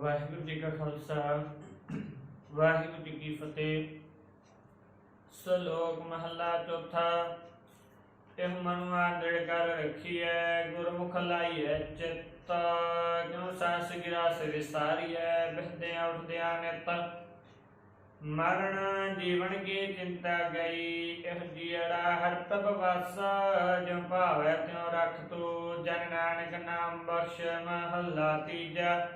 ਵਾਹਿਗੁਰੂ ਜੀ ਕਾ ਖਾਲਸਾ, ਵਾਹਿਗੁਰੂ ਜੀ ਕੀ ਫਤਿਹ। ਸ਼ਲੋਕ ਮਹਲਾ ਚੌਥਾ ਇਹ ਮਨੁਆ ਦ੍ਰਿੜ ਕਰ ਰੱਖੀਐ, ਗੁਰਮੁਖ ਲਾਈਐ ਚਿੱਤ। ਕਿਉ ਸਾਸ ਗਿਰਾਸ ਵਿਸਾਰੀਐ ਬਹਿਦਿਆਂ ਉੱਠਦਿਆਂ ਨਿਤ। ਮਰਨ ਜੀਵਨ ਕੀ ਚਿੰਤਾ ਗਈ, ਇਹ ਜੀੜਾ ਹਰ ਤਪ ਵਸ। ਜੋ ਭਾਵੈ ਤਿਉ ਰਖ ਤੂ ਜਨ ਨਾਨਕ ਨਾਮ ਬਖਸ਼ ਮਹੱਲਾ ਤੀਜਾ।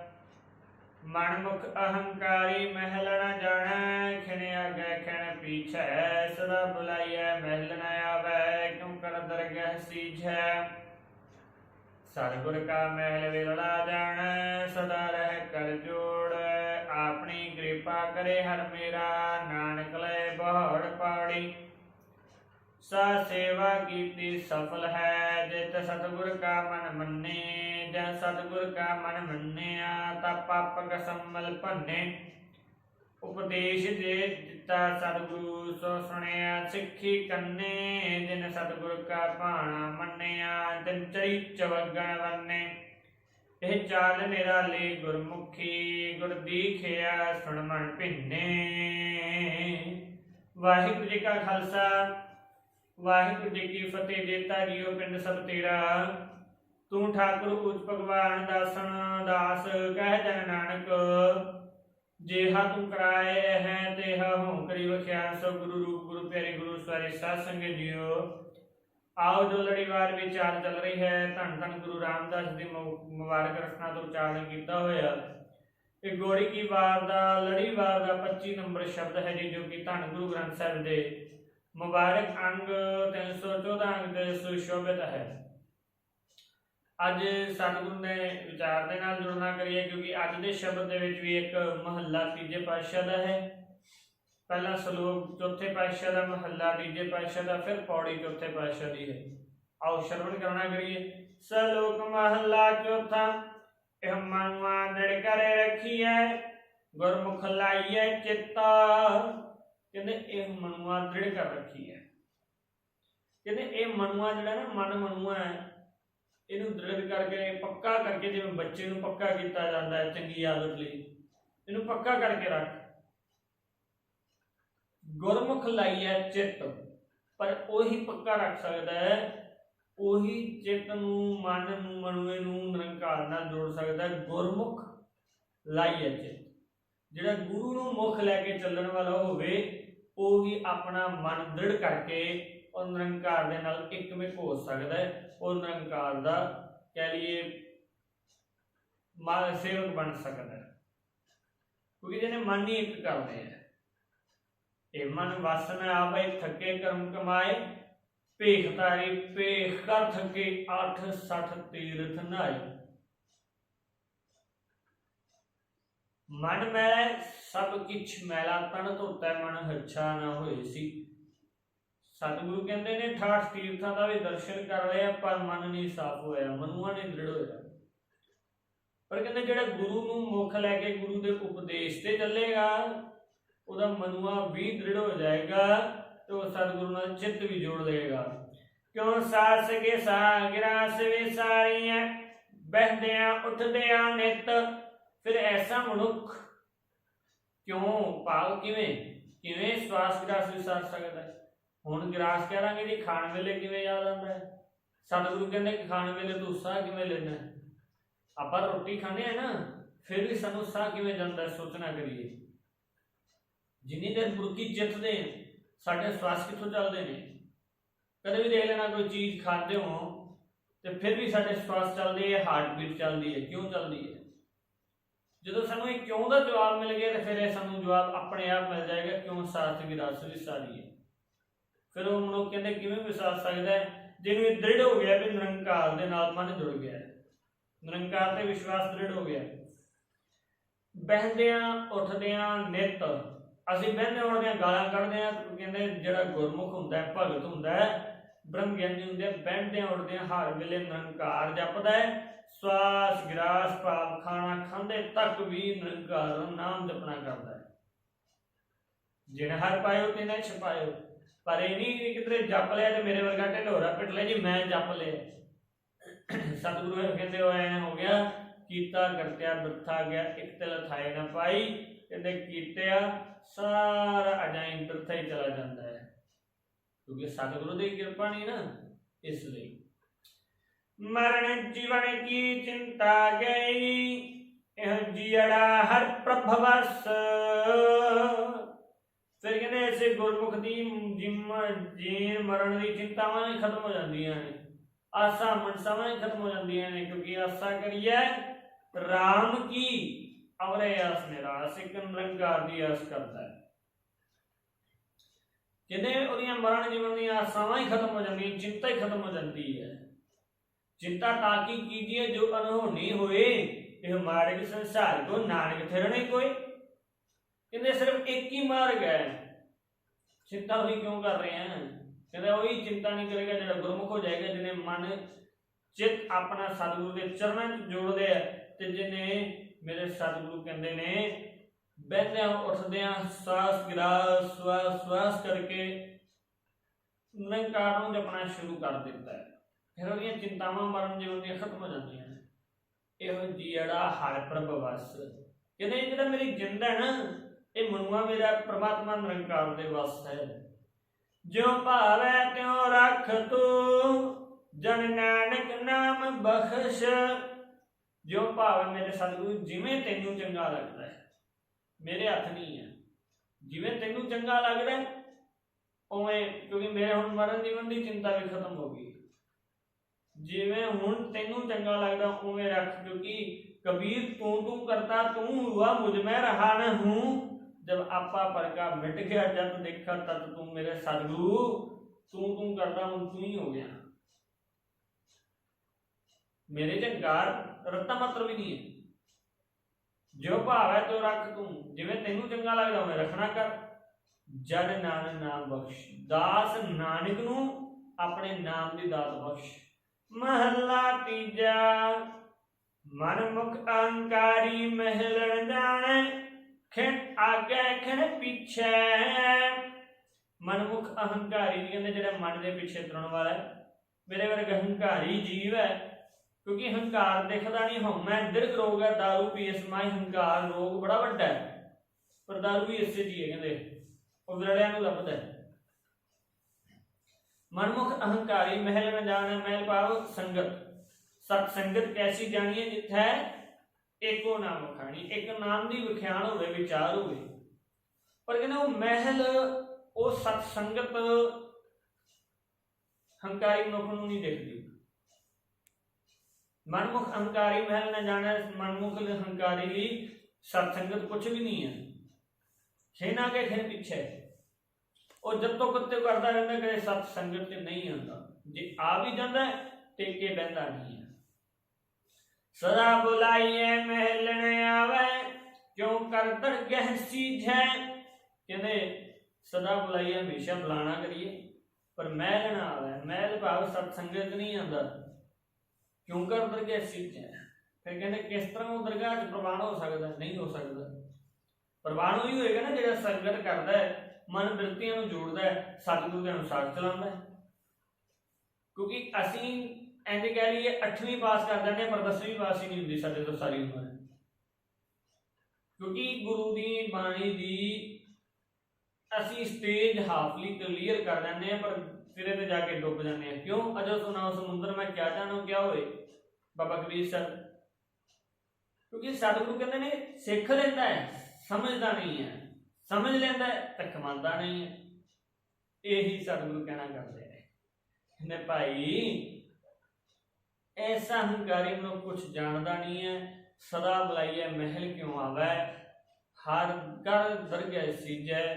ਮਨਮੁਖ ਅਹੰਕਾਰੀ ਮਹਿਲ ਨ ਜਾਣੈ, ਖਿਣ ਆਗੇ ਖਿਣ ਪੀਛੈ, ਸਦਾ ਬੁਲਾਈਐ ਮਹਿਲ ਨ ਆਵੈ ਕਿਉ ਕਰ ਦਰਗਹਿ ਸੀਝੈ। ਸਤਿਗੁਰ ਕਾ ਮਹਿਲ ਵਿਰਲਾ ਜਾਣੈ, ਸਦਾ ਰਹਿ ਕਰ ਜੋੜ, ਆਪਣੀ ਕਿਰਪਾ ਕਰੇ ਹਰ ਮੇਰਾ, ਨਾਨਕ ਲੈ ਬਹੜ ਪਾੜੀ। ਸਾ ਸੇਵਾ ਕੀਤੀ ਸਫਲ ਹੈ, ਜਿਤ ਸਤਿਗੁਰ ਕਾ ਮਨ ਮੰਨੇ ਜਨ ਸਤਿਗੁਰ ਕਾ ਮਨ ਮੰਨਿਆ ਤਾ ਪਾਪ ਕਸਮਲ ਭੰਨੇ। ਉਪਦੇਸ਼ ਦੇ ਦਿੱਤਾ ਸਤਿਗੁਰੂ, ਸੋ ਸੁਣਿਆ, ਸਿੱਖੀ ਕੰਨੇ। ਜਿਨ ਸਤਿਗੁਰ ਕਾ ਭਾਣਾ ਮੰਨਿਆ, ਤਿਨ ਚਰੀ ਚਵਗਣ ਵੰਨੇ। ਇਹ ਚਾਲ ਮੇਰਾ ਗੁਰਮੁਖੀ, ਗੁਰ ਦੀਖਿਆ ਸੁਣ ਮਨ ਭਿੰਨੇ। ਵਾਹਿਗੁਰੂ ਜੀ ਕਾ ਖਾਲਸਾ, ਵਾਹਿਗੁਰੂ ਜੀ ਕੀ ਫਤਿਹ। ਜੇਤਾ ਜੀਓ ਪਿੰਡ ਸਭ ਤੇਰਾ। ਤੂੰ ਠਾਕੁਰ ਉਚ ਭਗਵਾਨ ਦਾਸਨ, ਦਾਸ ਕਹਿ ਜਨ ਨਾਨਕ। ਜੇਹਾ ਤੂੰ ਕਰਾਏ ਹੈ ਤੇਹਾ ਹਉ ਕਰੀ ਵਖਿਆ। ਸੋ ਗੁਰੂ ਰੂਪ ਗੁਰੂ ਪਿਆਰੇ ਗੁਰੂ ਸਵਾਰੇ ਸਾਧ ਸੰਗਤ ਜੀਓ। ਆਓ ਜੋ ਲੜੀਵਾਰ ਵਿਚਾਰ ਚੱਲ ਰਹੀ ਹੈ, ਧੰਨ ਧੰਨ ਗੁਰੂ ਰਾਮਦਾਸ ਦੀ ਮੁ- ਮੁਬਾਰਕ ਰਸਨਾ ਤੋਂ ਉਚਾਰਨ ਕੀਤਾ ਹੋਇਆ। ਇਹ ਗੋੜੀ ਕੀ ਵਾਰ ਦਾ, ਲੜੀਵਾਰ ਦਾ 25 ਨੰਬਰ ਸ਼ਬਦ ਹੈ ਜੀ, ਜੋ ਕਿ ਧੰਨ ਗੁਰੂ ਗ੍ਰੰਥ ਸਾਹਿਬ ਦੇ ਮੁਬਾਰਕ ਅੰਗ 314 ਅੰਗ ਦੇ ਸੁਸ਼ੋਭਿਤ ਹੈ। ਅੱਜ ਸਤਿਗੁਰੂ ਨੇ ਵਿਚਾਰ ਦੇ ਨਾਲ ਜੁੜਨਾ ਕਰੀਏ ਕਿਉਂਕਿ ਅੱਜ ਦੇ ਸ਼ਬਦ ਦੇ ਵਿੱਚ ਵੀ ਇੱਕ ਮਹੱਲਾ ਤੀਜੇ ਪਾਤਸ਼ਾਹ ਦਾ ਹੈ। ਪਹਿਲਾ ਸ਼ਲੋਕ ਚੌਥੇ ਪਾਤਸ਼ਾਹ ਦਾ ਮਹੱਲਾ ਤੀਜੇ ਪਾਤਸ਼ਾਹ ਦਾ, ਫਿਰ ਪੌੜੀ ਚੌਥੇ ਪਾਤਸ਼ਾਹ ਦੀ ਹੈ। ਆਓ ਸ਼ਰਵਣ ਕਰਨਾ ਕਰੀਏ। ਸ਼ਲੋਕ ਮਹੱਲਾ ਚੌਥਾ, ਇਹ ਮਨਵਾ ਦੜ ਕਰੇ ਰੱਖੀਐ, ਗੁਰਮੁਖ ਲਾਈਐ ਚਿੱਤਾ। ਕਹਿੰਦੇ ਇਹ ਮਨੁਆ ਦ੍ਰਿੜ ਕਰ ਰੱਖੀ ਹੈ ਕਹਿੰਦੇ ਇਹ ਮਨੁਆ ਜਿਹੜਾ ਨਾ ਮਨ ਮਨੁਆ ਹੈ ਇਹਨੂੰ ਦ੍ਰਿੜ ਕਰਕੇ, ਪੱਕਾ ਕਰਕੇ ਜਿਵੇਂ ਬੱਚੇ ਨੂੰ ਪੱਕਾ ਕੀਤਾ ਜਾਂਦਾ ਹੈ ਚੰਗੀ ਆਦਤ ਲਈ, ਇਹਨੂੰ ਪੱਕਾ ਕਰਕੇ ਰੱਖ। ਗੁਰਮੁਖ ਲਾਈਐ ਚਿੱਤ, ਪਰ ਉਹੀ ਪੱਕਾ ਰੱਖ ਸਕਦਾ ਹੈ, ਉਹੀ ਚਿੱਤ ਨੂੰ, ਮਨ ਨੂੰ ਮਨੁਏ ਨੂੰ ਨਿਰੰਕਾਰ ਨਾਲ ਜੋੜ ਸਕਦਾ ਹੈ, ਗੁਰਮੁਖ ਲਾਈਐ ਚਿੱਤ। ਜਿਹੜਾ ਗੁਰੂ ਨੂੰ ਮੁਖ ਲੈ ਕੇ ਚੱਲਣ ਵਾਲਾ ਹੋਵੇ, ਉਹ ਆਪਣਾ ਮਨ ਦ੍ਰਿੜ ਕਰਕੇ ਉਹ ਨਿਰੰਕਾਰ ਦੇ ਨਾਲ ਇੱਕਮਿਕ ਹੋ ਸਕਦਾ ਹੈ। ਉਹ ਨਿਰੰਕਾਰ ਦਾ ਕਹਿ ਲਈਏ ਮਾਲ ਸੇਵਕ ਬਣ ਸਕਦਾ ਕਿਉਂਕਿ ਜਿਹਨੇ ਮਨ ਹੀ ਇੱਕ ਕਰਦੇ ਆ। ਇਹ ਮਨ ਵਸਨ ਆਵੇ, ਥੱਕੇ ਕਰਮ ਕਮਾਏ, ਭੇਖ ਤਾਰੀ ਭੇਖ ਕਰ ਥੱਕੇ 8 60 ਤੀਰਥ ਨਾਏ ਮਨ ਮੈਂ ਸਭ ਕਿਛ ਮੈਲਾ ਤਨ ਧੋਤਾ, ਮਨ ਹੱਛਾ ਨਾ ਹੋਏ ਸੀ। ਸਤਿਗੁਰੂ ਕਹਿੰਦੇ ਨੇ 68 ਤੀਰਥਾਂ ਦਾ ਵੀ ਦਰਸ਼ਨ ਕਰ ਲਿਆ ਪਰ ਮਨ ਨਹੀਂ ਸਾਫ਼ ਹੋਇਆ, ਮਨੂਆ ਨਹੀਂ ਦ੍ਰਿੜ ਹੋਇਆ। ਪਰ ਕਹਿੰਦੇ ਜਿਹੜਾ ਗੁਰੂ ਨੂੰ ਮੁੱਖ ਲੈ ਕੇ ਗੁਰੂ ਦੇ ਉਪਦੇਸ਼ ਤੇ ਚੱਲੇਗਾ, ਉਹਦਾ ਮਨੂਆ ਵੀ ਦ੍ਰਿੜ ਹੋ ਜਾਏਗਾ ਤੇ ਉਹ ਸਤਿਗੁਰੂ ਨਾਲ ਚਿੱਤ ਵੀ ਜੋੜ ਲਏਗਾ। ਕਿਉਂ ਸਾਸ ਕੇ ਸਾਗਰਾਸ ਵਿਸਾਰੀਆਂ ਬਹਿਦਿਆਂ ਉੱਠਦਿਆਂ ਨਿਤ, ਫਿਰ ਐਸਾ ਮਨੁੱਖ ਕਿਉਂ, ਭਾਵ ਕਿਵੇਂ ਕਿਵੇਂ ਸਵਾਸ ਗ੍ਰਾਸ ਵਿਸਾਰ ਸਕਦਾ ਹੈ? ਹੁਣ ਗ੍ਰਾਸ ਕਰਾਂਗੇ ਜੀ ਖਾਣ ਵੇਲੇ ਕਿਵੇਂ ਯਾਦ ਆਉਂਦਾ ਹੈ? ਸਤਿਗੁਰੂ ਕਹਿੰਦੇ ਕਿ ਖਾਣ ਵੇਲੇ ਤੂੰ ਸਾਹ ਕਿਵੇਂ ਲੈਣਾ ਆਪਾਂ ਰੋਟੀ ਖਾਂਦੇ ਆ ਨਾ ਫਿਰ ਵੀ ਸਾਨੂੰ ਸਾਹ ਕਿਵੇਂ ਜਾਂਦਾ ਸੋਚਣਾ ਕਰੀਏ। ਜਿੰਨੀ ਦੇਰ ਬੁਰਕੀ ਜਿੱਤਦੇ ਆ, ਸਾਡੇ ਸਵਾਸ ਕਿੱਥੋਂ ਚੱਲਦੇ ਨੇ? ਕਦੇ ਵੀ ਦੇਖ ਲੈਣਾ ਕੋਈ ਚੀਜ਼ ਖਾਂਦੇ ਹੋ ਤੇ ਫਿਰ ਵੀ ਸਾਡੇ ਸਵਾਸ ਚੱਲਦੇ ਹੈ ਹਾਰਟ ਬੀਟ ਚੱਲਦੀ ਹੈ ਕਿਉਂ ਚੱਲਦੀ ਹੈ? ਜਦੋਂ ਸਾਨੂੰ ਇਹ ਕਿਉਂ ਦਾ ਜਵਾਬ ਮਿਲ ਗਿਆ ਤੇ ਫਿਰ ਇਹ ਸਾਨੂੰ ਜਵਾਬ ਆਪਣੇ ਆਪ ਮਿਲ ਜਾਏਗਾ ਕਿਉਂ ਸਾਥ ਵਿਰਾਸਤ ਵੀ ਸਾਰੀ ਹੈ ਫਿਰ ਉਹ ਮਨੁੱਖ ਕਹਿੰਦੇ ਕਿਵੇਂ ਵਿਸਾਰ ਸਕਦਾ ਹੈ? ਜਿਹਨੂੰ ਇਹ ਦ੍ਰਿੜ ਹੋ ਗਿਆ ਵੀ ਨਿਰੰਕਾਰ ਦੇ ਨਾਲ ਮਨ ਜੁੜ ਗਿਆ ਹੈ। ਨਿਰੰਕਾਰ ਤੇ ਵਿਸ਼ਵਾਸ ਦ੍ਰਿੜ ਹੋ ਗਿਆ ਬਹਿੰਦਿਆਂ ਉੱਠਦਿਆਂ ਨਿਤ ਅਸੀਂ ਬਹਿੰਦੇ ਉੱਠਦਿਆਂ ਗਾਲਾਂ ਕੱਢਦੇ ਆ ਕਹਿੰਦੇ ਜਿਹੜਾ ਗੁਰਮੁਖ ਹੁੰਦਾ ਹੈ ਭਗਤ ਹੁੰਦਾ ਹੈ ਬ੍ਰਹਮ ਗਿਆਨੀ ਹੁੰਦੇ ਆ, ਬਹਿੰਦਿਆਂ ਉੱਠਦਿਆਂ ਹਰ ਵੇਲੇ ਨਿਰੰਕਾਰ ਜਪਦਾ ਹੈ। ਸਵਾਸ ਗ੍ਰਾਸ ਭਾਵ ਖਾਣਾ ਖਾਂਦੇ ਤੱਕ ਵੀ ਨਿਰੰਕਾਰ ਦਾ ਨਾਮ ਜਪਣਾ ਕਰਦਾ ਹੈ। ਜਿਨ ਹਰ ਪਾਇਓ ਤਿਨੇ ਛਪਾਇਓ। ਪਰ ਇਹ ਨਹੀਂ ਕਿ ਕਿਧਰੇ ਜਪ ਲਿਆ ਤੇ ਮੇਰੇ ਵਰਗਾ ਢਿੰਡੋਰਾ ਪਿਟ ਲਿਆ ਜੀ, ਮੈਂ ਜਪ ਲਿਆ। ਸਤਿਗੁਰੂ ਇਹ ਕਹਿੰਦੇ ਹੋ ਐ ਹੋ ਗਿਆ, ਕੀਤਾ ਕਰਤਿਆ ਬਿਰਥਾ ਗਿਆ, ਇੱਕ ਤਿਲ ਥਾਏ ਨਾ ਪਾਈ, ਕਹਿੰਦੇ ਕੀਤਿਆ, ਸਾਰਾ ਅਜਾਈ ਬਿਰਥਾ ਹੀ ਚਲਾ ਜਾਂਦਾ ਹੈ। ਕਿਉਂਕਿ ਸਤਿਗੁਰੂ ਦੀ ਕਿਰਪਾ ਨਹੀਂ ਨਾ, ਇਸ ਲਈ। ਮਰਨ ਜੀਵਨ ਕੀ ਚਿੰਤਾ ਗਈ, ਇਹ ਜੀੜਾ ਹਰ ਪ੍ਰਭ ਫਿਰ ਕਹਿੰਦੇ ਐਸੇ ਗੁਰਮੁਖ ਦੀ ਜਿਮ ਜੀਣ ਮਰਨ ਦੀ ਚਿੰਤਾਵਾਂ ਹੀ ਖਤਮ ਹੋ ਜਾਂਦੀਆਂ ਨੇ। ਆਸਾ ਮਨਸਾਵਾਂ ਹੀ ਖਤਮ ਹੋ ਜਾਂਦੀਆਂ ਨੇ, ਕਿਉਂਕਿ ਆਸਾ ਕਰੀਏ RAM ਕੀ ਅਵਰੇ ਆਸ ਨਿਰਾਸ, ਇੱਕ ਨਿਰੰਕਾਰ ਦੀ ਆਸ ਕਰਦਾ ਹੈ। ਕਹਿੰਦੇ ਉਹਦੀਆਂ ਮਰਨ ਜੀਵਨ ਦੀਆਂ ਆਸਾਵਾਂ ਹੀ ਖਤਮ ਹੋ ਜਾਂਦੀਆਂ, ਚਿੰਤਾ ਹੀ ਖਤਮ ਹੋ ਜਾਂਦੀ ਹੈ। ਚਿੰਤਾ ਤਾਂ ਕੀ ਕੀਜੀਏ, ਜੋ ਅਨਹੋਣੀ ਹੋਏ, ਇਹ ਮਾਰਗ ਸੰਸਾਰ ਕੋ ਨਾਨਕ ਥਿਰਣੇ ਕੋਈ। ਕਹਿੰਦੇ ਸਿਰਫ ਇੱਕ ਹੀ ਮਾਰਗ ਹੈ। ਚਿੰਤਾ ਵੀ ਕਿਉਂ ਕਰ ਰਹੇ ਹਨ ਕਹਿੰਦੇ ਉਹੀ ਚਿੰਤਾ ਨਹੀਂ ਕਰੇਗਾ ਜਿਹੜਾ ਗੁਰਮੁਖ ਹੋ ਜਾਏਗਾ, ਜਿਹਨੇ ਮਨ, ਚਿੱਤ ਆਪਣਾ ਸਤਿਗੁਰੂ ਦੇ ਚਰਨਾਂ 'ਚ ਜੋੜਦੇ ਆ ਤੇ ਜਿਹਨੇ ਮੇਰੇ ਸਤਿਗੁਰੂ ਕਹਿੰਦੇ ਨੇ, ਬਹਿੰਦਿਆਂ ਉੱਠਦਿਆਂ ਸਵਾਸ ਗਿਰਾ, ਸਵਾਸ ਸਵਾਸ ਕਰਕੇ ਨਿਰੰਕਾਰ ਨੂੰ ਜਪਣਾ ਸ਼ੁਰੂ ਕਰ ਦਿੱਤਾ ਹੈ। ਫਿਰ ਉਹਦੀਆਂ ਚਿੰਤਾਵਾਂ ਮਰਨ ਜੀਵਨ ਦੀਆਂ ਖਤਮ ਹੋ ਜਾਂਦੀਆਂ ਨੇ। ਇਹੋ ਜਿਹੜਾ ਹਰ ਪ੍ਰਭ ਵਸ। ਕਹਿੰਦੇ ਜਿਹੜਾ ਮੇਰੀ ਜਿੰਦ ਹੈ ਨਾ ਇਹ ਮਨੁਆ ਮੇਰਾ ਪ੍ਰਮਾਤਮਾ ਨਿਰੰਕਾਰ ਦੇ ਵਸ ਹੈ। ਜਿਉ ਭਾਵੈ ਤਿਉ ਰੱਖ ਤੂੰ, ਜਨ ਨਾਨਕ ਨਾਮ ਬਖਸ਼। ਜਿਉ ਭਾਵੈ ਮੇਰੇ ਸਤਿਗੁਰੂ, ਜਿਵੇਂ ਤੈਨੂੰ ਚੰਗਾ ਲੱਗਦਾ ਹੈ। ਮੇਰੇ ਹੱਥ ਨਹੀਂ ਹੈ। ਜਿਵੇਂ ਤੈਨੂੰ ਚੰਗਾ ਲੱਗਦਾ ਉਵੇਂ, ਕਿਉਂਕਿ ਮੇਰੇ ਹੁਣ ਮਰਨ ਜੀਵਨ ਦੀ ਚਿੰਤਾ ਵੀ ਖਤਮ ਹੋ ਗਈ। ਜਿਵੇਂ ਹੁਣ ਤੈਨੂੰ ਚੰਗਾ ਲੱਗਦਾ, ਉਵੇਂ ਰੱਖ, ਕਿਉਂਕਿ ਕਬੀਰ ਤੂੰ ਤੂੰ ਕਰਤਾ, ਤੂੰ ਹੁਆ ਮੁਝ ਮੈਂ ਰਹਾ ਨ ਹੂੰ। ਜਬ ਆਪਾ ਪਰਕਾ ਮਿਟ ਗਿਆ, ਜਦ ਦੇਖਾ ਤਦ ਤੂੰ ਮੇਰੇ ਸਤਿਗੁਰੂ, ਤੂੰ ਤੂੰ ਕਰਦਾ, ਹੁਣ ਤੂੰ ਹੀ ਹੋ ਗਿਆ। ਮੇਰੇ ਜੰਗਾਰ ਰਤਾ ਮਾਤਰ ਵੀ ਨਹੀਂ ਹੈ। ਜੋ ਭਾਵ ਹੈ ਤੋ ਰੱਖ ਤੂੰ, ਜਿਵੇਂ ਤੈਨੂੰ ਚੰਗਾ ਲੱਗਦਾ, ਉਵੇਂ ਰੱਖਣਾ ਕਰ। ਜਦ ਨਾਨਕ ਨਾਮ ਬਖਸ਼, ਦਾਸ ਨਾਨਕ ਨੂੰ ਆਪਣੇ ਨਾਮ ਦੀ ਦਾਤ ਬਖਸ਼। ਮਹੱਲਾ ਤੀਜਾ ਮਨ ਮੁਖ ਅਹੰਕਾਰੀ ਮਹਿਲਣ ਜਾਣੇ। ਖਿਣ ਆਗੇ ਖਿਣ ਪਿਛੈ ਮਨਮੁਖ ਅਹੰਕਾਰੀ ਵੀ ਕਹਿੰਦੇ ਜਿਹੜਾ ਮਨ ਦੇ ਪਿੱਛੇ ਤੁਰਨ ਵਾਲਾ ਹੈ ਮੇਰੇ ਵਰਗਾ ਹੰਕਾਰੀ ਜੀਵ ਹੈ ਕਿਉਂਕਿ ਹੰਕਾਰ ਦਿਖਦਾ ਨਹੀਂ ਹਉਮੈ ਦਿਰਗ ਰੋਗ ਹੈ दारू ਪੀ ਇਸ ਮਾਈ ਹੰਕਾਰ ਰੋਗ ਬੜਾ ਵੱਡਾ ਹੈ ਪਰ दारू ਵੀ ਇਸੇ ਜੀ ਹੈ ਕਹਿੰਦੇ ਉਹ ਵਿਰੜਿਆਂ ਨੂੰ ਲੱਭਦਾ ਹੈ ਮਨਮੁਖ ਅਹੰਕਾਰੀ ਮਹਿਲ ਨ ਜਾਣੈ ਮਹਿਲ ਭਾਵ ਸੰਗਤ ਸਤ ਸੰਗਤ ਕੈਸੀ ਜਾਣੀਏ ਜਿੱਥੈ ਏਕੋ ਨਾਮ ਵਖਾਣੀ ਇੱਕ ਨਾਮ ਦੀ ਵਿਖਿਆਨ ਹੋਵੇ, ਵਿਚਾਰ ਹੋਵੇ। ਪਰ ਕਹਿੰਦੇ ਉਹ ਮਹਿਲ, ਉਹ ਸਤ ਸੰਗਤ ਹੰਕਾਰੀ ਮਨੁੱਖ ਨੂੰ ਨਹੀਂ ਦੇਖਦੀ। ਮਨਮੁਖ ਹੰਕਾਰੀ ਮਹਿਲ ਨ ਜਾਣੈ, ਮਨਮੁਖ ਹੰਕਾਰੀ ਲਈ ਸਤ ਸੰਗਤ ਕੁਝ ਵੀ ਨਹੀਂ ਹੈ। ਖੇਨਾ ਕੇ ਖੇਨ ਪਿੱਛੇ। ਉਹ ਜਦ ਤੋਂ ਕੁੱਤੇ ਕਰਦਾ ਰਹਿੰਦਾ, ਕਦੇ ਸਤ ਸੰਗਤ ਤੇ ਨਹੀਂ ਆਉਂਦਾ। ਜੇ ਆ ਵੀ ਜਾਂਦਾ ਟੇਕੇ ਬਹਿੰਦਾ ਨਹੀਂ ਹੈ। ਸਦਾ ਬੁਲਾਈਏ ਮਹਿਲਣ ਆਵੇ, ਕਿਉਂ ਕਰ ਦਰਗਹਿ ਸੀਝੈ? ਕਹਿੰਦੇ, ਸਦਾ ਬੁਲਾਈਏ, ਹਮੇਸ਼ਾ ਬੁਲਾਣਾ ਕਰੀਏ। ਪਰ ਮਹਿਲ ਆਵੇ, ਮਹਿਲ ਭਾਵ ਸਤ ਸੰਗਤ ਨਹੀਂ ਆਉਂਦਾ ਕਿਉਂ ਕਰ ਦਰਗਹਿ ਸੀਝੈ? ਫਿਰ ਕਹਿੰਦੇ, ਕਿਸ ਤਰ੍ਹਾਂ ਉਹ ਦਰਗਾਹ 'ਚ ਪ੍ਰਵਾਨ ਹੋ ਸਕਦਾ? ਨਹੀਂ ਹੋ ਸਕਦਾ। ਪ੍ਰਵਾਨ ਉਹੀ ਹੋਏਗਾ ਨਾ, ਜਿਹੜਾ ਸੰਗਤ ਕਰਦਾ ਹੈ, ਮਨ ਬਿਰਤੀਆਂ ਨੂੰ ਜੋੜਦਾ ਹੈ, ਸਤਿਗੁਰੂ ਦੇ ਅਨੁਸਾਰ ਚਲਾਉਂਦਾ ਹੈ। ਕਿਉਂਕਿ ਅਸੀਂ ਐਂਦੇ ਕਹਿ ਲਈਏ 8ਵੀਂ ਪਾਸ ਕਰ ਦਿੰਦੇ ਪਰ 10ਵੀਂ ਪਾਸ ਹੀ ਨਹੀਂ ਹੁੰਦੀ ਸਾਡੇ ਤੋਂ ਸਾਰੀ ਉਮਰ। ਕਿਉਂਕਿ ਗੁਰੂ ਦੀ ਬਾਣੀ ਦੀ ਅਸੀਂ ਸਟੇਜ ਹਾਫਲੀ ਕਲੀਅਰ ਕਰ ਲੈਂਦੇ ਆ, ਪਰ ਸਿਰੇ ਤੇ ਜਾ ਕੇ ਡੁੱਬ ਜਾਂਦੇ ਆ। ਕਿਉਂ? ਅਜੋ ਸੁਨਾਓ ਸਮੁੰਦਰ ਮੈਂ ਕਿਆ ਜਾਣੋ, ਕਿਆ ਹੋਏ? ਬਾਬਾ ਕਬੀਰ ਸਾਹਿਬ ਕਿਉਂਕਿ ਸਤਿਗੁਰੂ ਕਹਿੰਦੇ ਨੇ, ਸਿੱਖ ਲੈਂਦਾ ਹੈ, ਸਮਝਦਾ ਨਹੀਂ ਹੈ। ਸਮਝ ਲੈਂਦਾ ਹੈ, ਤਾਂ ਕਮਾਉਂਦਾ ਨਹੀਂ ਹੈ। ਇਹੀ ਸਤਿਗੁਰੂ ਕਹਿਣਾ ਕਰਦੇ ਨੇ। ਕਹਿੰਦੇ ਭਾਈ ਐਸਾ ਹੰਕਾਰੀ ਨੂੰ ਕੁਛ ਜਾਣਦਾ ਨਹੀਂ ਹੈ, ਸਦਾ ਬੁਲਾਈਏ ਮਹਿਲ ਕਿਉਂ ਆਵੇ? ਹਰ ਕਰ ਦਰਗਹਿ ਸੀਜੈ।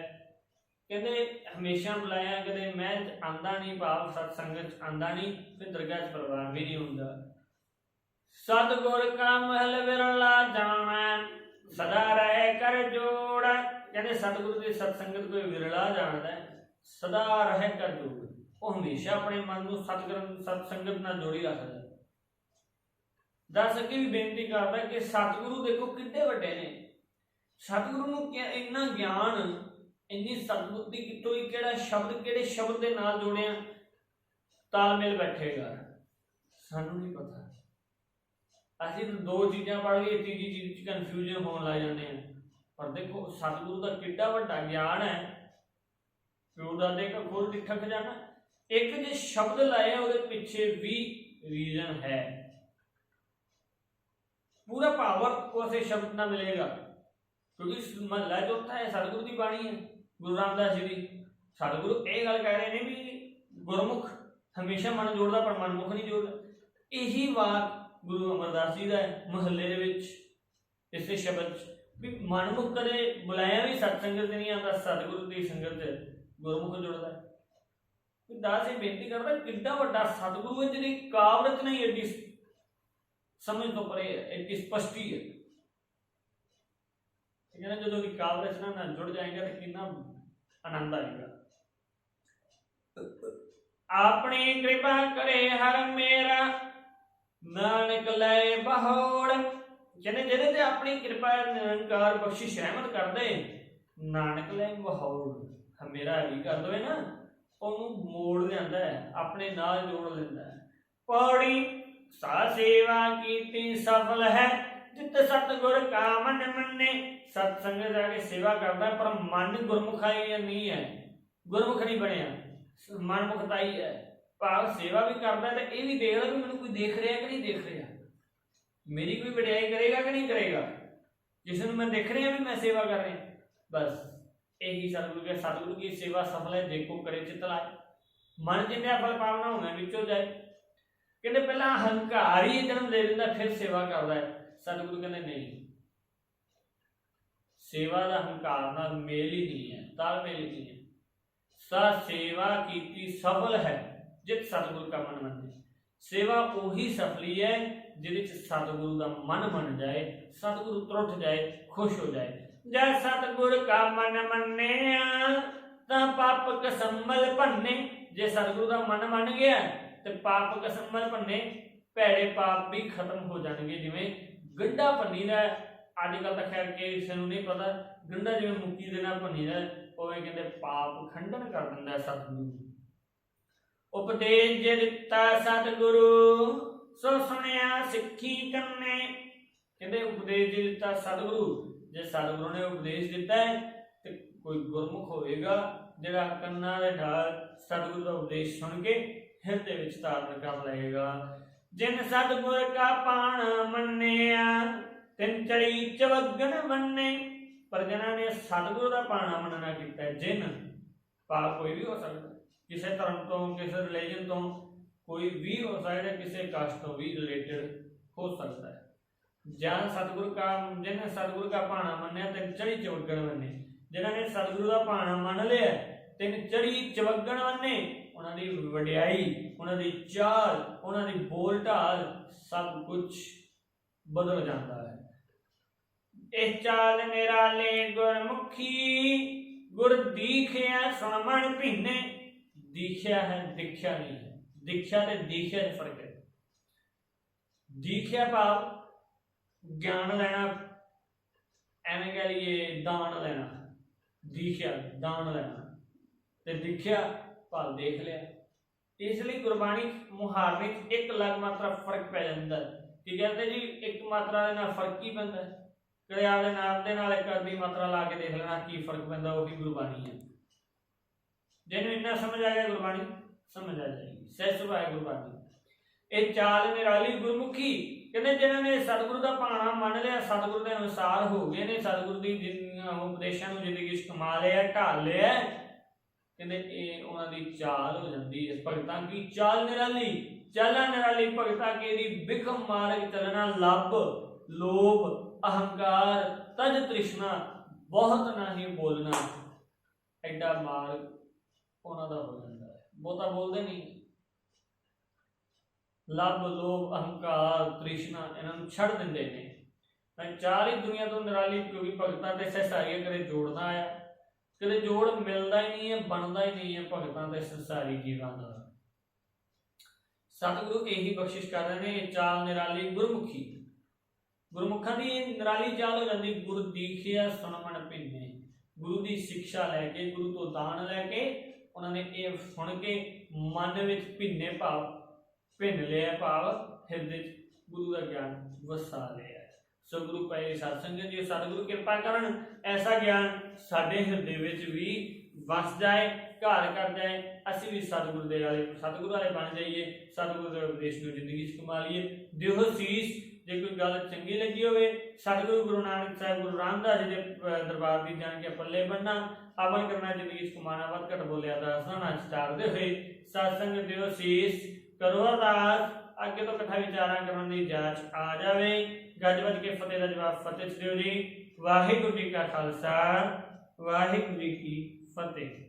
ਕਹਿੰਦੇ, ਹਮੇਸ਼ਾ ਬੁਲਾਇਆ, ਕਦੇ ਮਹਿਲ ਆਂਦਾ ਨਹੀਂ, ਭਾਵ ਸਤ ਸੰਗਤ ਆਂਦਾ ਨਹੀਂ ਤੇ ਦਰਗਾਹ ਚ ਪ੍ਰਵਾਨ ਵੀ ਨਹੀਂ ਹੁੰਦਾ। ਸਤਗੁਰ ਕਾ ਮਹਿਲ ਵਿਰਲਾ ਜਾਣੈ, ਸਦਾ ਰਹਿ ਕਰ ਜੋੜ। ਕਹਿੰਦੇ, ਸਤਿਗੁਰੂ ਦੀ ਸਤ ਸੰਗਤ ਕੋਈ ਵਿਰਲਾ ਜਾਣਦਾ ਸਦਾ ਰਹਿ ਕਰ ਜੋੜ। ਉਹ ਹਮੇਸ਼ਾ ਆਪਣੇ ਮਨ ਨੂੰ ਸਤਿਗੁਰੂ, ਸਤ ਸੰਗਤ ਨਾਲ ਜੋੜੀ ਰੱਖਦਾ ਹੈ। ਦੱਸ ਅੱਗੇ ਵੀ ਬੇਨਤੀ ਕਰਦਾ ਕਿ ਸਤਿਗੁਰੂ ਦੇਖੋ ਕਿੱਡੇ ਵੱਡੇ ਨੇ। ਸਤਿਗੁਰੂ ਨੂੰ ਇੰਨਾ ਗਿਆਨ, ਇੰਨੀ ਸਤਬੁੱਧੀ ਕਿਤੋਂ ਹੀ ਕਿਹੜਾ ਸ਼ਬਦ, ਕਿਹੜੇ ਸ਼ਬਦ ਦੇ ਨਾਲ ਜੋੜਿਆ, ਤਾਲਮੇਲ ਬੈਠੇਗਾ ਸਾਨੂੰ ਨਹੀਂ ਪਤਾ। ਅਸੀਂ ਦੋ ਚੀਜ਼ਾਂ ਪੜ੍ਹ ਲਈਏ ਤੀਜੀ ਚੀਜ਼ 'ਚ ਕਨਫਿਊਜ਼ਨ ਹੋਣ ਲੱਗ ਜਾਂਦੇ ਆ ਪਰ ਦੇਖੋ, ਸਤਿਗੁਰੂ ਦਾ ਕਿੱਡਾ ਵੱਡਾ ਗਿਆਨ ਹੈ। ਪਿਓ ਦਾ ਦੇ ਕੇ ਠੱਕ ਜਾਣਾ। ਇੱਕ ਜੇ ਸ਼ਬਦ ਲਾਏ ਉਹਦੇ ਪਿੱਛੇ ਵੀ ਰੀਜ਼ਨ ਹੈ। ਪੂਰਾ ਪਾਵਰ ਕੋਸੇ ਸ਼ਬਦ ਨਾਲ ਮਿਲੇਗਾ। ਕਿਉਂਕਿ ਮਹਲਾ ਚੌਥਾ ਹੈ ਸਤਿਗੁਰੂ ਦੀ ਬਾਣੀ ਹੈ, ਗੁਰੂ ਰਾਮਦਾਸ ਜੀ ਦੀ। ਸਤਿਗੁਰੂ ਇਹ ਗੱਲ ਕਹਿ ਰਹੇ ਨੇ ਵੀ ਗੁਰਮੁਖ ਹਮੇਸ਼ਾ ਮਨ ਜੋੜਦਾ, ਪਰ ਮਨਮੁਖ ਨਹੀਂ ਜੋੜਦਾ। ਇਹੀ ਵਾਕ ਗੁਰੂ ਅਮਰਦਾਸ ਜੀ ਦਾ ਹੈ, ਮਹੱਲੇ ਦੇ ਵਿੱਚ, ਇਸੇ ਸ਼ਬਦ 'ਚ। ਵੀ ਮਨਮੁਖ ਕਦੇ ਬੁਲਾਇਆ ਵੀ ਸਤਸੰਗਤ 'ਚ ਨਹੀਂ ਆਉਂਦਾ, ਸਤਿਗੁਰੂ ਦੀ ਸੰਗਤ ਗੁਰਮੁਖ ਜੁੜਦਾ ਹੈ। ਦਾਸ ਇਹ ਬੇਨਤੀ ਕਰਦਾ, ਕਿੱਡਾ ਵੱਡਾ ਸਤਿਗੁਰੂ ਹੈ, ਜਿਹਦੀ ਕਾਵਰਤ ਨਹੀਂ ਏਡੀ ਸਮਝ ਤੋਂ ਪਰੇ ਹੈ ਏਡੀ ਸਪਸ਼ਟੀ ਹੈ। ਠੀਕ ਹੈ ਨਾ, ਜਦੋਂ ਦੀ ਕਾਵ ਰਚਨਾ ਨਾਲ ਜੁੜ ਜਾਏਗਾ ਤਾਂ ਕਿੰਨਾ ਆਨੰਦ ਆਏਗਾ। ਆਪਣੀ ਕਿਰਪਾ ਕਰੇ ਹਰ ਨਾਨਕ ਲੈ ਬਹੋੜ। ਜਿਹਨੇ ਜਿਹਦੇ ਤੇ ਆਪਣੀ ਕਿਰਪਾ ਨਿਰੰਕਾਰ ਬਖਸ਼ਿਸ਼ ਰਹਿਮਤ ਕਰਦੇ ਨਾਨਕ ਲੈ ਬਹੋੜ। ਹਮੇਰਾ ਵੀ ਕਰ ਦਵੇ ਨਾ, ਉਹਨੂੰ ਮੋੜ ਲਿਆਂਦਾ ਹੈ, ਆਪਣੇ ਨਾਲ ਜੋੜ ਲੈਂਦਾ ਹੈ। ਪੌੜੀ ਸਾ ਸੇਵਾ ਕੀਤੀ, ਸਫਲ ਹੈ। ਜਿਤ ਸਤਗੁਰ ਕਾ ਮਨ। ਮੰਨੇ ਸਤ ਸੰਗਤ ਜਾ ਕੇ ਸੇਵਾ ਕਰਦਾ, ਪਰ ਮਨ ਗੁਰਮੁਖਾਈ ਨਹੀਂ ਹੈ। ਗੁਰਮੁਖ ਨਹੀਂ ਬਣਿਆ। ਮਨ ਮੁਖਤਾਈ ਹੈ ਭਾਵ ਸੇਵਾ ਵੀ ਕਰਦਾ ਤੇ ਇਹ ਵੀ ਦੇਖਦਾ ਵੀ ਮੈਨੂੰ ਕੋਈ ਦੇਖ ਰਿਹਾ ਕਿ ਨਹੀਂ ਦੇਖ ਰਿਹਾ। ਮੇਰੀ ਕੋਈ ਵਡਿਆਈ ਕਰੇਗਾ ਕਿ ਨਹੀਂ ਕਰੇਗਾ? ਜਿਸ ਨੂੰ ਮੈਂ ਦੇਖ ਰਿਹਾ ਵੀ ਮੈਂ ਸੇਵਾ ਕਰ ਰਿਹਾ। ਬਸ, ਇਹੀ ਸਤਿਗੁਰੂ ਕੇ ਸਤਿਗੁਰੂ ਕੀ ਸੇਵਾ ਸਫਲ ਹੈ, ਦੇਖੋ ਕਰੇ ਚਿਤ ਲਾਏ। ਮਨ ਜਿੰਨੇ ਫਲ ਪਾਵਨਾ ਹੋਵੇ ਵਿੱਚੋਂ ਜਾਏ। ਕਹਿੰਦੇ ਪਹਿਲਾਂ ਹੰਕਾਰ ਹੀ ਜਨਮ ਦੇ ਦਿੰਦਾ, ਫਿਰ ਸੇਵਾ ਕਰਦਾ ਹੈ। ਸਤਿਗੁਰੂ ਕਹਿੰਦੇ ਨਹੀਂ। ਸੇਵਾ ਦਾ ਹੰਕਾਰ ਨਾਲ ਮੇਲ ਹੀ ਨਹੀਂ ਹੈ ਤਾਲਮੇਲ ਹੀ ਨਹੀਂ ਹੈ। ਸਾ ਸੇਵਾ ਕੀਤੀ ਸਫਲ ਹੈ, ਜਿਤ ਸਤਿਗੁਰ ਕਾ ਮਨ ਮੰਨੇ। ਸੇਵਾ ਉਹੀ ਸਫਲੀ ਹੈ, ਜਿਹਦੇ ਚ ਸਤਿਗੁਰੂ ਦਾ ਮਨ ਮੰਨ ਜਾਏ, ਸਤਿਗੁਰੂ ਤਰੁੱਠ ਜਾਏ, ਖੁਸ਼ ਹੋ ਜਾਏ। ਜੈ ਸਤਿਗੁਰ ਕਾ ਮਨ ਮੰਨਿਆ, ਤਾਂ ਪਾਪ ਕਸੰਮਲ ਭੰਨੇ। ਜੇ ਸਤਿਗੁਰੂ ਦਾ ਮਨ ਮੰਨ ਗਿਆ ਤੇ ਪਾਪ ਕਸੰਮਲ ਭੰਨੇ, ਭੈੜੇ ਪਾਪ ਵੀ ਖਤਮ ਹੋ ਜਾਣਗੇ। ਜਿਵੇਂ ਗੰਡਾ ਭੰਨੀ ਦਾ ਅੱਜ ਕੱਲ ਤਾਂ ਖੈਰ ਕਿਸੇ ਨੂੰ ਨਹੀਂ ਪਤਾ, ਗੰਡਾ ਜਿਵੇਂ ਮੁੱਕੀ ਦੇ ਨਾਲ ਭੰਨੀ ਦਾ ਉਵੇਂ ਕਹਿੰਦੇ ਪਾਪ ਖੰਡਨ ਕਰ ਦਿੰਦਾ ਸਤਿਗੁਰੂ। ਉਪਦੇਸ਼ ਜੇ ਦਿੱਤਾ ਸਤਿਗੁਰੂ, ਸੋ ਸੁਣਿਆ ਸਿੱਖੀ ਕੰਨੇ। ਕਹਿੰਦੇ ਉਪਦੇਸ਼ ਜੇ ਦਿੱਤਾ ਸਤਿਗੁਰੂ, ਜੇ ਸਤਿਗੁਰੂ ਨੇ ਉਪਦੇਸ਼ ਦਿੱਤਾ ਹੈ, ਤੇ ਕੋਈ ਗੁਰਮੁਖ ਹੋਵੇਗਾ, ਜਿਹੜਾ ਕੰਨਾਂ ਦੇ ਨਾਲ ਸਤਿਗੁਰੂ ਦਾ ਉਪਦੇਸ਼ ਸੁਣ ਕੇ ਹਿਰਦੇ ਵਿੱਚ ਧਾਰਨ ਕਰ ਲਏਗਾ। ਜਿਨ ਸਤਿਗੁਰ ਕਾ ਪਾਣ ਮੰਨਿਆ, ਤਿਨ ਚੜੀ ਚਵਗਣ ਮੰਨੇ। ਪਰ ਜਿਨ੍ਹਾਂ ਨੇ ਸਤਿਗੁਰੂ ਦਾ ਪਾਣਾ ਮੰਨਣਾ ਕੀਤਾ, ਜਿਨ ਭਾਵ ਕੋਈ ਵੀ ਹੋ ਸਕਦਾ। ਕਿਸੇ ਧਰਮ ਤੋਂ, ਕਿਸੇ ਰਿਲੀਜਨ ਤੋਂ ਕੋਈ ਵੀ ਹੋ ਸਕਦਾ, ਕਿਸੇ ਕਾਸਟ ਤੋਂ ਵੀ ਰਿਲੇਟਡ ਹੋ ਸਕਦਾ ਹੈ। ਜਾਂ ਸਤਿਗੁਰੂ ਕਾ, ਜਿਨ ਸਤਿਗੁਰੂ ਕਾ ਪਾਣਾ ਮੰਨਿਆ, ਤਿਨ ਚੜੀ ਚਵਗਣ ਮੰਨੇ। ਜਿਨ੍ਹਾਂ ਨੇ ਸਤਿਗੁਰੂ ਦਾ ਪਾਣਾ ਮੰਨ ਲਿਆ, ਤਿੰਨ ਚੜੀ ਚਵਗਣ ਮੰਨੇ। ਉਹਨਾਂ ਦੀ ਵਡਿਆਈ, ਉਹਨਾਂ ਦੀ ਚਾਲ, ਉਹਨਾਂ ਦੀ ਬੋਲ ਢਾਲ ਸਭ ਕੁਝ ਬਦਲ ਜਾਂਦਾ ਹੈ। ਇਹ ਚਾਲ ਨਿਰਾਲੇ ਗੁਰਮੁਖੀ, ਗੁਰ ਦੀਖਿਆ ਸੁਣ ਮਨ ਭਿੰਨੇ। ਦੀਖਿਆ ਹੈ, ਦੀਖਿਆ ਨਹੀਂ ਹੈ ਦੀਖਿਆ ਤੇ ਦੀਖਿਆ ਦੇ ਫ਼ਰਕ ਹੈ। ਦੀਖਿਆ ਭਾਵ ਗਿਆਨ ਲੈਣਾ, ਐਵੇਂ ਕਹ ਲਈਏ ਦਾਨ ਲੈਣਾ। ਦੀਖਿਆ, ਦਾਨ ਲੈਣਾ। ਤੇ ਦਿਖਿਆ ਭਾਵ ਦੇਖ ਲਿਆ। ਇਸ ਲਈ ਗੁਰਬਾਣੀ ਮੁਹਾਰਨੇ 'ਚ ਇੱਕ ਲੱਗ ਮਾਤਰਾ ਫ਼ਰਕ ਪੈ ਜਾਂਦਾ। ਕਿ ਕਹਿੰਦੇ ਜੀ? ਇੱਕ ਮਾਤਰਾ ਦੇ ਨਾਲ ਫ਼ਰਕ ਕੀ ਪੈਂਦਾ? ਹੈ ਕਦੇ ਨਾਮ ਦੇ ਨਾਲ ਇੱਕ ਅੱਧੀ ਮਾਤਰਾ ਲਾ ਕੇ ਦੇਖ ਲੈਣਾ ਕੀ ਫ਼ਰਕ ਪੈਂਦਾ, ਉਹੀ ਗੁਰਬਾਣੀ ਹੈ। ਜਿਹਨੂੰ ਇੰਨਾ ਸਮਝ ਆ ਗਿਆ ਗੁਰਬਾਣੀ, ਸਮਝ ਆ ਜਾਏਗੀ। ਸਹਿ ਸੁਭਾਅ ਗੁਰਬਾਣੀ। ਇਹ ਚਾਲ ਨਿਰਾਲੀ ਗੁਰਮੁਖੀ। ਕਹਿੰਦੇ ਜਿਨ੍ਹਾਂ ਨੇ ਸਤਿਗੁਰੂ ਦਾ ਭਾਣਾ ਮੰਨ ਲਿਆ, ਸਤਿਗੁਰੂ ਦੇ ਅਨੁਸਾਰ ਹੋ ਗਏ ਨੇ। ਸਤਿਗੁਰੂ ਦੀ ਉਪਦੇਸ਼ਾਂ ਨੂੰ ਜ਼ਿੰਦਗੀ 'ਚ ਕਮਾ ਲਿਆ, ਢਾਲ ਲਿਆ। ਕਹਿੰਦੇ ਇਹ ਉਹਨਾਂ ਦੀ ਚਾਲ ਹੋ ਜਾਂਦੀ ਹੈ ਭਗਤਾਂ ਕੀ ਚਾਲ ਨਿਰਾਲੀ, ਚਾਲਾਂ ਨਿਰਾਲੀ ਭਗਤਾਂ ਕੀ ਦੀ ਬਿਖਮ ਮਾਰਗ ਚੱਲਣਾ, ਲੱਭ, ਲੋਭ, ਅਹੰਕਾਰ, ਤਜ ਤ੍ਰਿਸ਼ਨਾ, ਬਹੁਤ ਨਹੀਂ ਬੋਲਣਾ, ਐਡਾ ਮਾਰਗ ਉਹਨਾਂ ਦਾ ਹੋ ਜਾਂਦਾ ਹੈ। ਬਹੁਤਾ ਬੋਲਦੇ ਨਹੀਂ। ਲੱਭ, ਲੋਭ, ਅਹੰਕਾਰ, ਤ੍ਰਿਸ਼ਨਾ ਇਹਨਾਂ ਨੂੰ ਛੱਡ ਦਿੰਦੇ ਨੇ। ਮੈਂ ਚਾਰ ਹੀ ਦੁਨੀਆ ਤੋਂ ਨਿਰਾਲੀ ਕਿਉਂਕਿ ਭਗਤਾਂ ਦੇ ਸਹਿਸਾਰੀਆਂ ਕਰੇ ਜੋੜਦਾ ਆਇਆ। ਕਦੇ ਜੋੜ ਮਿਲਦਾ ਹੀ ਨਹੀਂ ਹੈ, ਬਣਦਾ ਹੀ ਨਹੀਂ ਹੈ ਭਗਤਾਂ ਦੇ ਸੰਸਾਰੀ ਜੀਵਾਂ ਦਾ ਸਤਿਗੁਰੂ ਇਹੀ ਬਖਸ਼ਿਸ਼ ਕਰ ਰਹੇ ਨੇ ਚਾਲ ਨਿਰਾਲੀ ਗੁਰਮੁਖੀ। ਗੁਰਮੁਖਾਂ ਦੀ ਨਿਰਾਲੀ ਚਾਲ ਹੋ ਜਾਂਦੀ, ਗੁਰ ਦੀਖਿਆ ਸੁਣਮਣ ਭਿੰਨੇ। ਗੁਰੂ ਦੀ ਸਿੱਖਿਆ ਲੈ ਕੇ, ਗੁਰੂ ਤੋਂ ਦਾਨ ਲੈ ਕੇ, ਉਹਨਾਂ ਨੇ ਇਹ ਸੁਣ ਕੇ ਮਨ ਵਿੱਚ ਭਿੰਨੇ ਭਾਵ, ਭਿੰਨ ਲਿਆ ਭਾਵ, ਹਿਰਦੇ 'ਚ ਗੁਰੂ ਦਾ ਗਿਆਨ ਵਸਾ ਲਿਆ। ਸਤਿਗੁਰੂ ਗੁਰੂ ਪਏ ਸਾਧ ਜੀ, ਸਤਿਗੁਰੂ ਕਿਰਪਾ ਕਰਨ, ਐਸਾ ਗਿਆਨ ਸਾਡੇ ਹਿਰਦੇ ਵਿੱਚ ਵੀ ਵਸ ਜਾਏ ਘਰ ਕਰ ਜਾਏ ਅਸੀਂ ਵੀ ਸਤਿਗੁਰੂ ਦੇ ਵਾਲੇ ਸਤਿਗੁਰੂ ਵਾਲੇ ਬਣ ਜਾਈਏ, ਸਤਿਗੁਰੂ ਦੇ ਉਪਦੇਸ਼ ਨੂੰ ਜ਼ਿੰਦਗੀ 'ਚ ਕਮਾ ਲਈਏ। ਦਿਓ ਸੀਸ, ਜੇ ਕੋਈ ਗੱਲ ਚੰਗੀ ਲੱਗੀ ਹੋਵੇ, ਸਤਿਗੁਰੂ ਗੁਰੂ ਨਾਨਕ ਸਾਹਿਬ, ਗੁਰੂ ਰਾਮਦਾਸ ਜੀ ਦੇ ਦਰਬਾਰ ਦੀ ਜਾਣ ਕੇ ਪੱਲੇ ਬੰਨਾ ਅਮਲ ਕਰਨਾ ਜ਼ਿੰਦਗੀ 'ਚ ਕਮਾਣਾ ਵੱਧ ਘੱਟ ਬੋਲਿਆ ਦਾ ਅਸਾਂ ਚਾਰਦੇ ਹੋਏ, ਸਤਸੰਗ ਦਿਓ ਸੀਸ, ਕਰੋ ਅਰਦਾਸ। ਅੱਗੇ ਤੋਂ ਇਕੱਠਾ ਵਿਚਾਰਾਂ ਕਰਨ ਦੀ ਜਾਂਚ ਆ ਜਾਵੇ। ਗੱਜ ਵੱਜ ਕੇ ਫਤਿਹ ਦਾ ਜਵਾਬ ਫਤਿਹ ਚ ਦਿਓ ਜੀ। ਵਾਹਿਗੁਰੂ ਜੀ ਕਾ ਖਾਲਸਾ, ਵਾਹਿਗੁਰੂ ਜੀ ਕੀ ਫਤਿਹ।